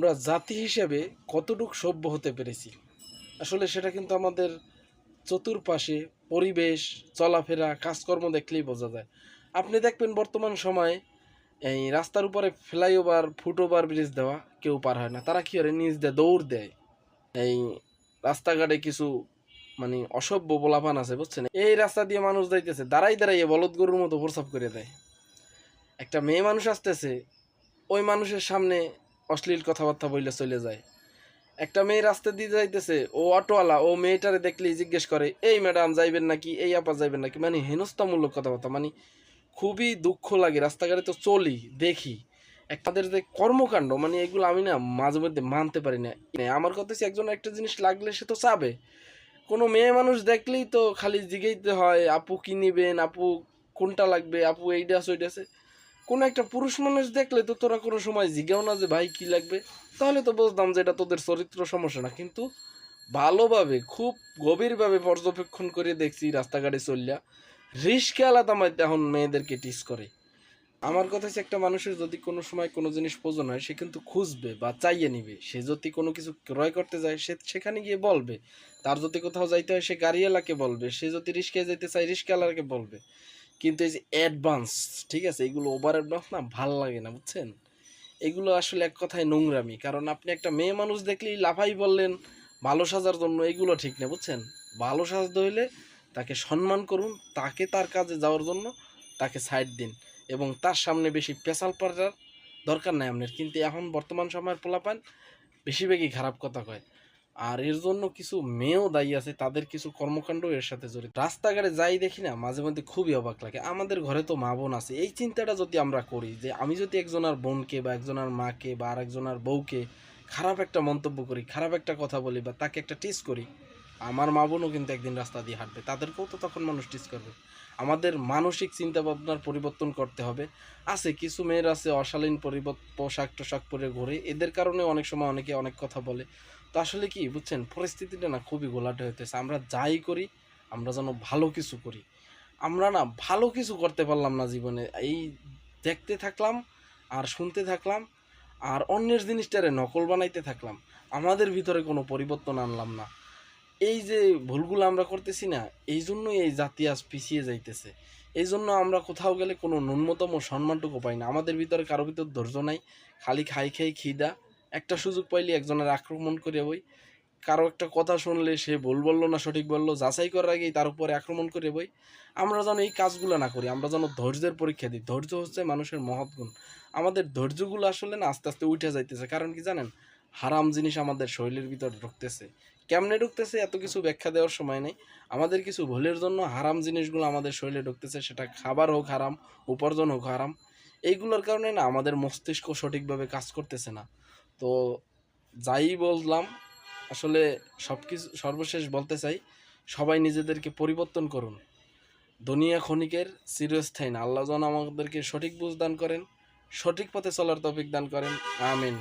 আমরা জাতি হিসেবে কতটুক সভ্য হতে পেরেছি? আসলে সেটা কিন্তু আমাদের চতুর্পাশে পরিবেশ, চলাফেরা, কাজকর্ম দেখলেই বোঝা যায়। আপনি দেখবেন বর্তমান সময়ে এই রাস্তার উপরে ফ্লাইওভার, ফুটওভার, ব্রিজ দেওয়া কেউ পার হয় না। তারা কি করে? নিজ দিয়ে দৌড় দেয়। এই রাস্তাঘাটে কিছু মানে অসভ্য বলাপান আছে, বুঝছেন? এই রাস্তা দিয়ে মানুষ যাইতেছে দাঁড়াই দাঁড়াইয়ে বলদ গরুর মতো প্রসাব করে দেয়। একটা মেয়ে মানুষ আসতেছে, ওই মানুষের সামনে অশ্লীল কথাবার্তা বললে চলে যায়। একটা মেয়ে রাস্তা দিয়ে যাইতেছে, ও অটোওয়ালা, ও মেয়েটারে দেখলেই জিজ্ঞেস করে, এই ম্যাডাম, যাইবেন নাকি? এই আপা যাইবেন নাকি? মানে হেনস্থামূলক কথাবার্তা মানে খুবই দুঃখ লাগে। রাস্তাঘাটে তো চলি, দেখি। তাদের যে কর্মকাণ্ড মানে এগুলো আমি না মাঝে মধ্যে মানতে পারি না। আমার কথা হচ্ছে একজন একটা জিনিস লাগলে সে তো চাবে। কোনো মেয়ে মানুষ দেখলেই তো খালি জিগাইতে হয়, আপু কি নিবেন? আপু কোনটা লাগবে? আপু এইটা আছে ওইটা আছে। কোনো একটা পুরুষ মানুষ দেখলে তো তোরা কোনো সময় জিগাও না যে, ভাই, কি লাগবে? তাহলে তো বুঝতাম যে এটা তোদের চরিত্র সমস্যা না। কিন্তু ভালোভাবে, খুব গভীরভাবে পর্যবেক্ষণ করে দেখছি রাস্তাঘাটে চললা। রিস্কে আলাদা এখন মেয়েদেরকে টিস করে। আমার কথা হচ্ছে একটা মানুষের যদি কোনো সময় কোনো জিনিস প্রয়োজন হয়, সে কিন্তু খুঁজবে বা চাইয়ে নিবে। সে যদি কোনো কিছু ক্রয় করতে যায়, সে সেখানে গিয়ে বলবে। তার যদি কোথাও যাইতে হয়, সে গাড়িওয়ালাকে বলবে। সে যদি রিস্কে যেতে চায়, রিস্কাওয়ালাকে বলবে। কিন্তু এই যে অ্যাডভান্স ঠিক আছে? এগুলো ওভার অ্যাডভান্স না, ভালো লাগে না, বুঝছেন? এগুলো আসলে এক কথায় নোংরামি। কারণ আপনি একটা মেয়ে মানুষ দেখলেই লাফাই বললেন, ভালো সাজার জন্য এগুলো ঠিক না বুঝছেন? ভালো সাজতে হইলে তাকে সম্মান করুন, তাকে তার কাজে যাওয়ার জন্য তাকে সাইড দিন। এবং তার সামনে বেশি পেশাল পাড়ার দরকার নাই আপনার। কিন্তু এখন বর্তমান সময়ের পোলাপান বেশিরভাগই খারাপ কথা কয়। আর এর জন্য কিছু মেয়েও দায়ী আছে, তাদের কিছু কর্মকাণ্ড এর সাথে জড়িত। রাস্তাঘাটে যাই দেখি না, মাঝে মধ্যে খুবই অবাক লাগে। আমাদের ঘরে তো মা বোন আছে। এই চিন্তাটা যদি আমরা করি যে আমি যদি একজনের বোনকে বা একজনের মাকে বা আরেকজনের বউকে খারাপ একটা মন্তব্য করি, খারাপ একটা কথা বলি বা তাকে একটা টিস করি, আমার মা বোনও কিন্তু একদিন রাস্তা দিয়ে হাঁটবে। তাদেরকেও তো তখন মানুষ টিস করবে। আমাদের মানসিক চিন্তা ভাবনার পরিবর্তন করতে হবে। আছে, কিছু মেয়ের আছে অশালীন পরিবর্ত পোশাক টোশাক পরে ঘোরে। এদের কারণে অনেক সময় অনেকে অনেক কথা বলে। তো আসলে কি, বুঝছেন? পরিস্থিতিটা না খুবই গোলাটে হইতেছে। আমরা যাই করি, আমরা যেন ভালো কিছু করি। আমরা না ভালো কিছু করতে পারলাম না জীবনে। এই দেখতে থাকলাম, আর শুনতে থাকলাম, আর অন্যের জিনিসটারে নকল বানাইতে থাকলাম। আমাদের ভিতরে কোনো পরিবর্তন আনলাম না। এই যে ভুলগুলো আমরা করতেছি না, এই জন্যই এই জাতি আজ পিছিয়ে যাইতেছে। এই জন্য আমরা কোথাও গেলে কোনো ন্যূনতম সম্মানটুকু পাই না। আমাদের ভিতরে কারও ভিতর ধৈর্য নাই। খালি খাই খাই, খিদা। একটা সুযোগ পাইলে একজনের আক্রমণ করে বই। কারও একটা কথা শুনলে সে ভুল বলল না সঠিক বলল, যাচাই করার আগেই তার উপরে আক্রমণ করে বই। আমরা যেন এই কাজগুলো না করি, আমরা যেন ধৈর্যের পরীক্ষা দিই। ধৈর্য হচ্ছে মানুষের মহৎ গুণ। আমাদের ধৈর্যগুলো আসলে না আস্তে আস্তে উঠে যাইতেছে। কারণ কি জানেন? হারাম জিনিস আমাদের শরীরের ভিতর ঢুকতেছে। কেমনে ঢুকতেছে এত কিছু ব্যাখ্যা দেওয়ার সময় নেই। আমাদের কিছু ভুলের জন্য হারাম জিনিসগুলো আমাদের শরীরে ঢুকতেছে। সেটা খাবার হোক হারাম, উপার্জন হোক হারাম। এইগুলোর কারণে না আমাদের মস্তিষ্ক সঠিকভাবে কাজ করতেছে না। তো যাই বললাম, আসলে সব কিছু সর্বশেষ বলতে চাই, সবাই নিজেদেরকে পরিবর্তন করুন। দুনিয়া ক্ষণিকের চিরস্থায়ী আল্লাহ যেন আমাদেরকে সঠিক বুঝ দান করেন, সঠিক পথে চলার তফিক দান করেন। আমিন।